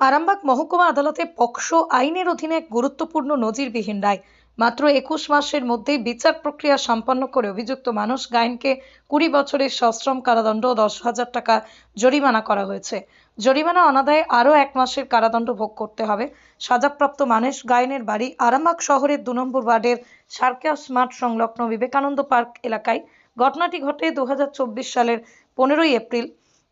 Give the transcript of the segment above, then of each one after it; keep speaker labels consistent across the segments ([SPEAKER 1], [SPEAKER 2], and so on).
[SPEAKER 1] আরামবাগ মহকুমা আদালতে পক্সো আইনের অধীনে এক গুরুত্বপূর্ণ নজিরবিহীন রায়। মাত্র একুশ মাসের মধ্যেই বিচার প্রক্রিয়া সম্পন্ন করে অভিযুক্ত মানুষ গায়েনকে কুড়ি বছরের সশ্রম কারাদণ্ড দশ হাজার টাকা জরিমানা করা হয়েছে। জরিমানা অনাদায়ে আরও এক মাসের কারাদণ্ড ভোগ করতে হবে। সাজাপ্রাপ্ত মানুষ গায়েনের বাড়ি আরামবাগ শহরের দু নম্বর ওয়ার্ডের সার্কাস স্মার্ট সংলগ্ন বিবেকানন্দ পার্ক এলাকায়। ঘটনাটি ঘটে দু হাজার চব্বিশ সালের পনেরোই এপ্রিল।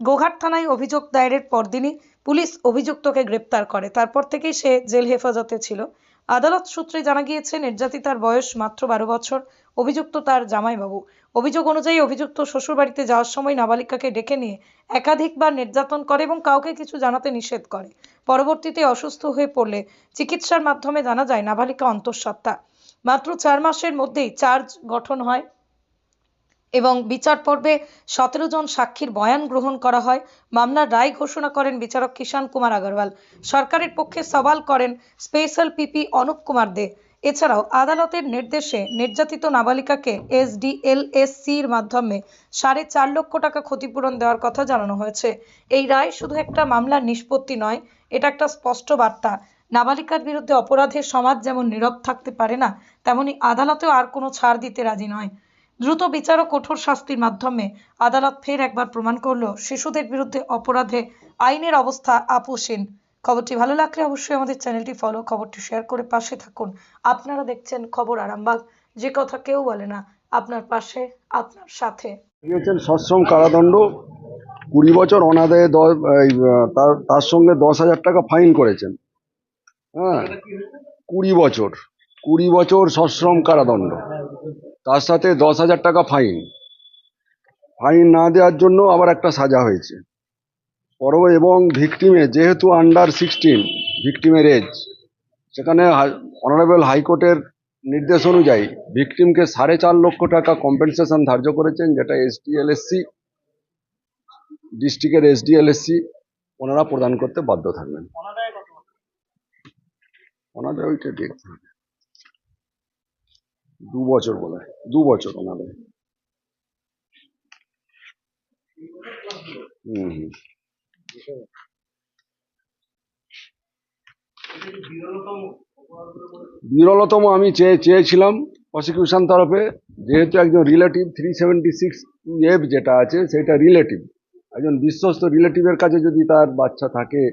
[SPEAKER 1] গোঘাট থানায় অভিযোগ দায়েরের পরদিনই পুলিশ অভিযুক্তকে গ্রেপ্তার করে। তারপর থেকেই সে জেল হেফাজতে ছিল। আদালত সূত্রে জানা গিয়েছে, নির্যাতিতার বয়স মাত্র বারো বছর। অভিযুক্ত তার জামাইবাবু। অভিযোগ অনুযায়ী অভিযুক্ত শ্বশুরবাড়িতে যাওয়ার সময় নাবালিকাকে ডেকে নিয়ে একাধিকবার নির্যাতন করে এবং কাউকে কিছু জানাতে নিষেধ করে। পরবর্তীতে অসুস্থ হয়ে পড়লে চিকিৎসার মাধ্যমে জানা যায়, নাবালিকা অন্তঃসত্ত্বা। মাত্র চার মাসের মধ্যেই চার্জ গঠন হয়। এবং বিচার পর্বে সতেরো জন সাক্ষীর বয়ান গ্রহণ করা হয়। মামলার রায় ঘোষণা করেন বিচারক কিষান কুমার আগরওয়াল। সরকারের পক্ষে সওয়াল করেন স্পেশাল পিপি অনুপ কুমার দে। এছাড়াও আদালতের নির্দেশে নির্যাতিত নাবালিকাকে এসডিএলএসসির মাধ্যমে সাড়ে চার লক্ষ টাকা ক্ষতিপূরণ দেওয়ার কথা জানানো হয়েছে। এই রায় শুধু একটা মামলার নিষ্পত্তি নয়, এটা একটা স্পষ্ট বার্তা। নাবালিকার বিরুদ্ধে অপরাধের সমাজ যেমন নীরব থাকতে পারে না, তেমনি আদালতেও আর কোনো ছাড় দিতে রাজি নয়। দ্রুত বিচার ও কঠোর শাস্তির মাধ্যমে আদালত ফের একবার প্রমাণ করল শিশুদের বিরুদ্ধে অপরাধে আইনের অবস্থা আপোষহীন। খবরটি ভালো লাগলে অবশ্যই আমাদের চ্যানেলটি ফলো খবরটি শেয়ার করে পাশে থাকুন। আপনারা দেখছেন খবর আরামবাগ। যে কথা কেউ বলে না, আপনার পাশে, আপনার সাথে।
[SPEAKER 2] সশ্রম কারাদণ্ড। কুড়ি বছর অনাদায়ে তার সঙ্গে দশ হাজার টাকা ফাইন করেছেন। হ্যাঁ কুড়ি বছর কুড়ি বছর সশ্রম কারাদণ্ড। তার সাথে দশ হাজার টাকা ফাইন। ফাইন না দেওয়ার জন্য আবার একটা সাজা হয়েছে। পরব এবং ভিকটিমে, যেহেতু আন্ডার সিক্সটিন ভিকটিমের এজ সেখানে অনারেবল হাইকোর্টের নির্দেশ অনুযায়ী ভিকটিমকে সাড়ে চার লক্ষ টাকা কম্পেনসেশন ধার্য করেছেন, যেটা এসডিএলএসসি ডিস্ট্রিক্টের এসডিএলএসসি ওনারা প্রদান করতে বাধ্য থাকবেন। ওনাদের ওইটা দেখতে হবে দু বছর বলে, দু বছর ওনাদের। বিরলতম আমি চেয়ে, চেয়েছিলাম প্রসিকিউশন তরফে, যেহেতু একজন relative three seventy six F যেটা আছে, সেটা রিলেটিভ একজন বিশ্বস্ত রিলেটিভের কাছে যদি তার বাচ্চা থাকে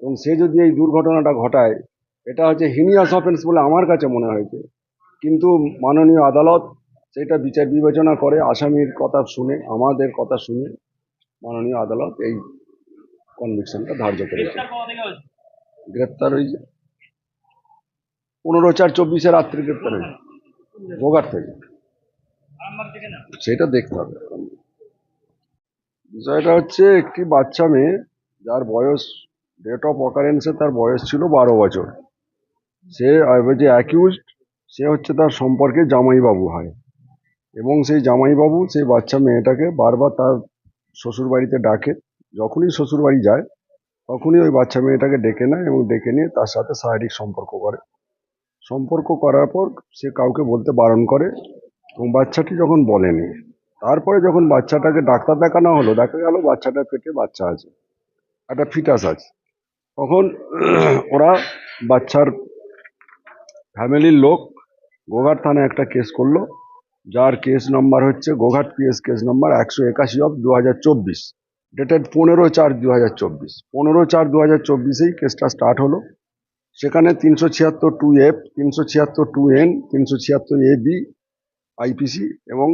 [SPEAKER 2] এবং সে যদি এই দুর্ঘটনাটা ঘটায়, এটা হচ্ছে হিনিয়াস অফেন্স বলে আমার কাছে মনে হয়েছে। কিন্তু মাননীয় আদালত সেটা বিচার বিবেচনা করে আসামির কথা শুনে আমাদের কথা শুনে মাননীয় আদালত এই কনভিকশনটা ধার্য করেছে। গ্রেপ্তার হয়েছে? পনেরো চার চব্বিশে রাত্রি গ্রেপ্তার হয়েছে গোঘাট থেকে। সেটা দেখতে হবে। বিষয়টা হচ্ছে একটি বাচ্চা মেয়ে যার বয়স ডেট অফ অকারেন্সে তার বয়স ছিল বারো বছর। সে যে অ্যাকিউজড সে হচ্ছে তার সম্পর্কে জামাইবাবু হয়। এবং সেই জামাইবাবু সেই বাচ্চা মেয়েটাকে বারবার তার শ্বশুর বাড়িতে ডাকে। যখনই শ্বশুর বাড়ি যায়, তখনই ওই বাচ্চা মেয়েটাকে ডেকে নেয় এবং ডেকে নিয়ে তার সাথে শারীরিক সম্পর্ক করে। সম্পর্ক করার পর সে কাউকে বলতে বারণ করে এবং বাচ্চাটি যখন বলেনি, তারপরে যখন বাচ্চাটাকে ডাক্তার দেখানো হলো, দেখা গেল বাচ্চাটার পেটে বাচ্চা আছে, একটা ফিটাস আছে। তখন ওরা বাচ্চার ফ্যামিলির লোক গোঘাট থানায় একটা কেস করল, যার কেস নাম্বার হচ্ছে গোঘাট পিএস কেস নাম্বার একশো একাশি অফ দু হাজার চব্বিশ ডেটেড পনেরো চার দু হাজার চব্বিশ। পনেরো চার দু হাজার চব্বিশেই কেসটা স্টার্ট হলো। সেখানে তিনশো ছিয়াত্তর টু এফ তিনশো ছিয়াত্তর টু এন তিনশো ছিয়াত্তর এ বি আইপিসি এবং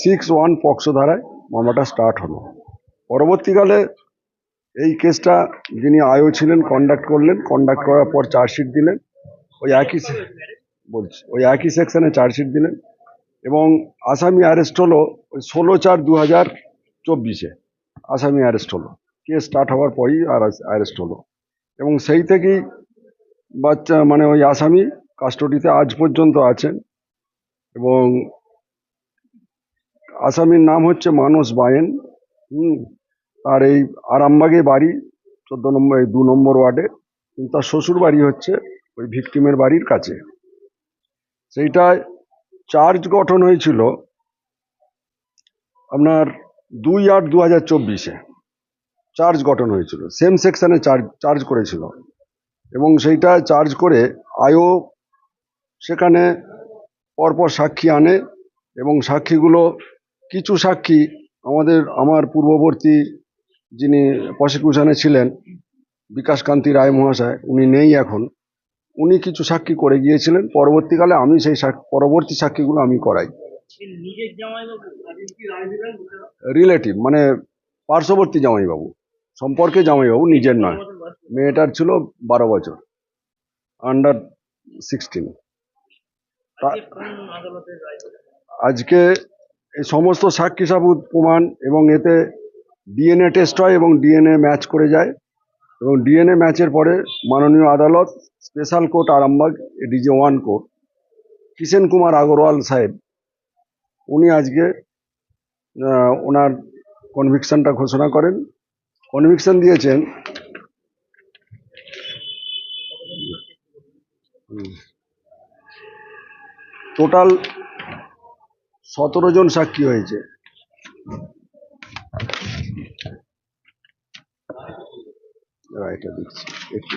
[SPEAKER 2] সিক্স ওয়ান পক্সো ধারায় মামলাটা স্টার্ট হলো। পরবর্তীকালে এই কেসটা যিনি আয়ও ছিলেন কন্ডাক্ট করলেন কন্ডাক্ট করার পর চার্জশিট দিলেন। ওই একই বলছি। ওই একই সেকশনে চার্জশিট দিলেন এবং আসামি অ্যারেস্ট হলো ওই ষোলো চার দু হাজার চব্বিশে। আসামি অ্যারেস্ট হলো। কেস স্টার্ট হওয়ার পরই অ্যারেস্ট হলো। এবং সেই থেকেই বাচ্চা মানে ওই আসামি কাস্টডিতে আজ পর্যন্ত আছেন এবং আসামির নাম হচ্ছে মানস বায়েন। হুম আর এই আরামবাগে বাড়ি, চোদ্দ নম্বর, এই দু নম্বর ওয়ার্ডে। তার শ্বশুর বাড়ি হচ্ছে ওই ভিকটিমের বাড়ির কাছে। সেইটায় চার্জ গঠন হয়েছিল আপনার দুই আট দু হাজার চব্বিশে। চার্জ গঠন হয়েছিল। সেম সেকশানে চার্জ চার্জ করেছিল। এবং সেইটা চার্জ করে আয়ও সেখানে পরপর সাক্ষী আনে এবং সাক্ষীগুলো কিছু সাক্ষী আমাদের, আমার পূর্ববর্তী যিনি প্রসিকিউশনে ছিলেন, বিকাশকান্তি রায় মহাশয়, উনি নেই এখন। উনি কিছু সাক্ষী করে গিয়েছিলেন। পরবর্তীকালে আমি সেই পরবর্তী সাক্ষীগুলো আমি করাই। রিলেটিভ মানে পার্শ্ববর্তী জামাইবাবু। সম্পর্কে জামাইবাবু নিজের নয়। মেয়েটার ছিল বারো বছর। Under sixteen?
[SPEAKER 3] আজকে
[SPEAKER 2] এই সমস্ত সাক্ষী সাবুত প্রমাণ এবং এতে ডিএনএ টেস্ট হয় এবং ডিএনএ ম্যাচ করে যায়। এবং ডিএনএ ম্যাচের পরে মাননীয় আদালত special court Arambagh DJ one court. Kishen Kumar Agarwal সাহেব, উনি আজকে ওনার কনভিকশনটা ঘোষণা করেন। কনভিকশন দিয়েছেন। টোটাল সতেরো জন সাক্ষী হয়েছে। এটা দিচ্ছি একটু